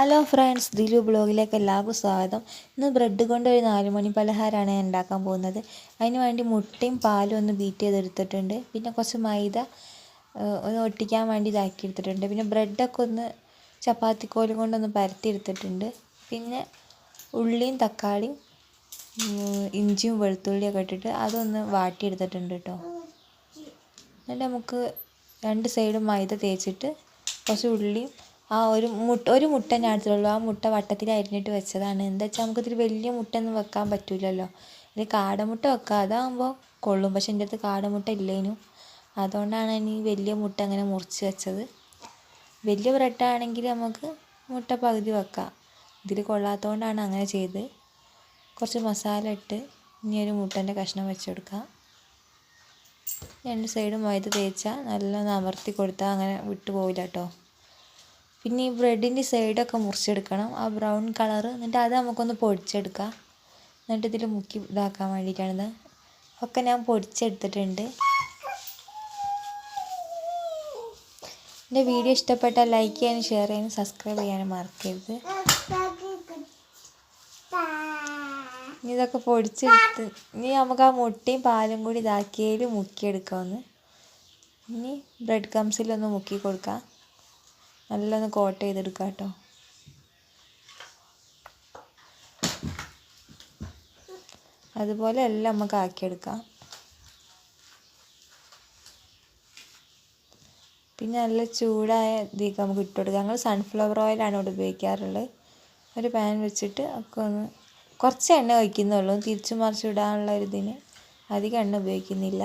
Hello friends Dilu ബ്ലോഗിലേക്ക് എല്ലാവർക്കും സ്വാഗതം. ഇന്ന് ബ്രെഡ് കൊണ്ട് ഒരു നാലുമണി പലഹാരമാണ് ഞാൻ ഉണ്ടാക്കാൻ പോകുന്നത്. അതിന് വേണ്ടി മുട്ടയും പാലും ഒന്ന് ബീറ്റ് ചെയ്തെടുത്തിട്ടുണ്ട്. പിന്നെ കുറച്ച് മൈദ ഒന്ന് ഒട്ടിക്കാൻ വേണ്ടി ഇതാക്കി എടുത്തിട്ടുണ്ട് പിന്നെ ബ്രെഡൊക്കെ ഒന്ന് ചപ്പാത്തിക്കോലും കൊണ്ടൊന്ന് പരത്തി എടുത്തിട്ടുണ്ട് പിന്നെ ഉള്ളിയും തക്കാളിയും ഇഞ്ചിയും വെളുത്തുള്ളിയൊക്കെ ഇട്ടിട്ട് അതൊന്ന് വാട്ടിയെടുത്തിട്ടുണ്ട് കേട്ടോ. എന്നിട്ട് നമുക്ക് രണ്ട് സൈഡും മൈദ തേച്ചിട്ട് കുറച്ച് ഉള്ളിയും ആ ഒരു മുട്ട ഒരു മുട്ട ഞാൻ എടുത്തിട്ടുള്ളൂ. ആ മുട്ട വട്ടത്തിൽ അരിഞ്ഞിട്ട് വെച്ചതാണ്. എന്താ വെച്ചാൽ നമുക്ക് ഇതിൽ വലിയ മുട്ട ഒന്നും വെക്കാൻ പറ്റില്ലല്ലോ ഇനി കാടമുട്ട വെക്കാം അതാകുമ്പോൾ കൊള്ളും. പക്ഷെ എന്റെ അടുത്ത് കാടമുട്ട ഇല്ലേനു. അതുകൊണ്ടാണ് ഇനി വലിയ മുട്ട അങ്ങനെ മുറിച്ച് വെച്ചത്. വലിയ ബ്രെഡാണെങ്കിൽ നമുക്ക് മുട്ട പകുതി വെക്കാം. ഇതിൽ കൊള്ളാത്തതുകൊണ്ടാണ് അങ്ങനെ ചെയ്തത്. കുറച്ച് മസാല ഇട്ട് ഇനി ഒരു മുട്ടന്റെ കഷ്ണം വെച്ച് കൊടുക്കാം. രണ്ട് സൈഡും മൈദ തേച്ചാൽ നല്ലോണം അമർത്തി കൊടുത്താൽ അങ്ങനെ വിട്ടു പോവില്ല കേട്ടോ. പിന്നെ ഈ ബ്രെഡിന്റെ സൈഡൊക്കെ മുറിച്ചെടുക്കണം. ആ ബ്രൗൺ കളർ എന്നിട്ട് അത് നമുക്കൊന്ന് പൊടിച്ചെടുക്കാം. എന്നിട്ട് ഇതിൽ മുക്കി ഇതാക്കാൻ വേണ്ടിയിട്ടാണിത്. ഒക്കെ ഞാൻ പൊടിച്ചെടുത്തിട്ടുണ്ട്. എന്റെ വീഡിയോ ഇഷ്ടപ്പെട്ടാൽ ലൈക്ക് ചെയ്യാനും ഷെയർ ചെയ്യാനും സബ്സ്ക്രൈബ് ചെയ്യാനും മറക്കരുത്. ഇനി ഇതൊക്കെ പൊടിച്ചെടുത്ത് ഇനി നമുക്ക് ആ മുട്ടയും പാലും കൂടി ഇതാക്കിയതിൽ മുക്കിയെടുക്കാമെന്ന് ഇനി ബ്രെഡ് ക്രംസിലൊന്ന് മുക്കി കൊടുക്കാം. നല്ലൊന്ന് കോട്ട് ചെയ്തെടുക്കാം കേട്ടോ അതുപോലെ എല്ലാം നമുക്ക് ആക്കിയെടുക്കാം. പിന്നെ നല്ല ചൂടായ ഇതിലേക്ക് നമുക്ക് ഇട്ടുകൊടുക്കാം ഞങ്ങൾ സൺഫ്ലവർ ഓയിലാണ് ഇവിടെ ഉപയോഗിക്കാറുള്ളത്. ഒരു പാൻ വെച്ചിട്ട് ഒക്കെ ഒന്ന് കുറച്ച് എണ്ണ ഒഴിക്കുന്നുള്ളൂ. തിരിച്ചു മറിച്ച് ഇടാനുള്ള ഒരു ഇതിന് അധികം എണ്ണ ഉപയോഗിക്കുന്നില്ല.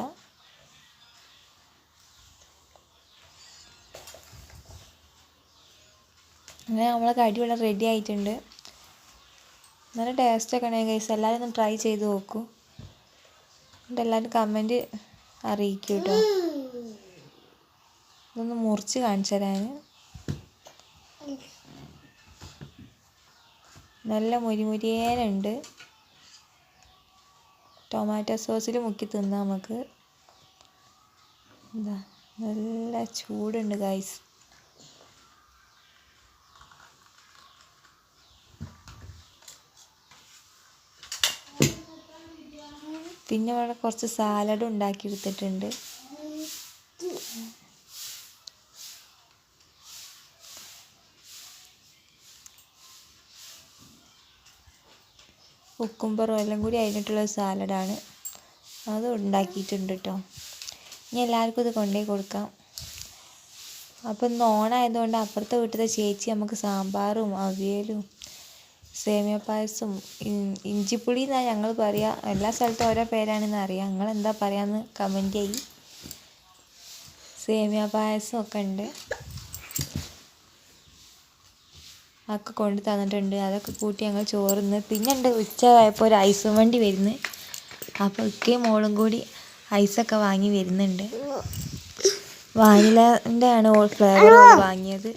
അങ്ങനെ നമ്മളെ കടി ഇവിടെ റെഡി ആയിട്ടുണ്ട്. നല്ല ടേസ്റ്റൊക്കെ ഉണ്ടെങ്കിൽ ഗൈസ് എല്ലാവരും ഒന്ന് ട്രൈ ചെയ്ത് നോക്കൂ. എന്നിട്ട് എല്ലാവരും കമന്റ് അറിയിക്കൂ കേട്ടോ ഇതൊന്ന് മുറിച്ച് കാണിച്ചു തരാൻ. നല്ല മുരിമുരിയേനുണ്ട് ടൊമാറ്റോ സോസിൽ മുക്കി തിന്നാം നമുക്ക്. എന്താ നല്ല ചൂടുണ്ട് ഗൈസ് പിന്നെ ഇവിടെ കുറച്ച് സാലഡ് ഉണ്ടാക്കി എടുത്തിട്ടുണ്ട്. കുക്കുംബറും എല്ലാം കൂടി അതിനിട്ടുള്ള സാലഡാണ് അത് ഉണ്ടാക്കിയിട്ടുണ്ട് കേട്ടോ ഇനി എല്ലാവർക്കും ഇത് കൊണ്ടുപോയി കൊടുക്കാം. അപ്പം ഇന്ന് ഓണായതുകൊണ്ട് അപ്പുറത്തെ വീട്ടിലത്തെ ചേച്ചി നമുക്ക് സാമ്പാറും അവിയലും സേമിയ പായസം ഇഞ്ചിപ്പുളി എന്നാണ് ഞങ്ങൾ പറയുക എല്ലാ സ്ഥലത്തും ഓരോ പേരാണെന്ന് അറിയാം. നിങ്ങൾ എന്താ പറയാന്ന് കമന്റ് ചെയ്യും. സേമിയ പായസം ഒക്കെ ഉണ്ട്. അതൊക്കെ കൊണ്ട് തന്നിട്ടുണ്ട്. അതൊക്കെ കൂട്ടി ഞങ്ങൾ ചോറുന്ന്. പിന്നെ ഉണ്ട് ഉച്ചയായപ്പോൾ ഒരു ഐസും വണ്ടി വരുന്നു. അപ്പോൾ ഒക്കെ മോളും കൂടി ഐസൊക്കെ വാങ്ങി വരുന്നുണ്ട്. വാനിലന്റെ ആണ് ഫ്ലേവർ വാങ്ങിയത്.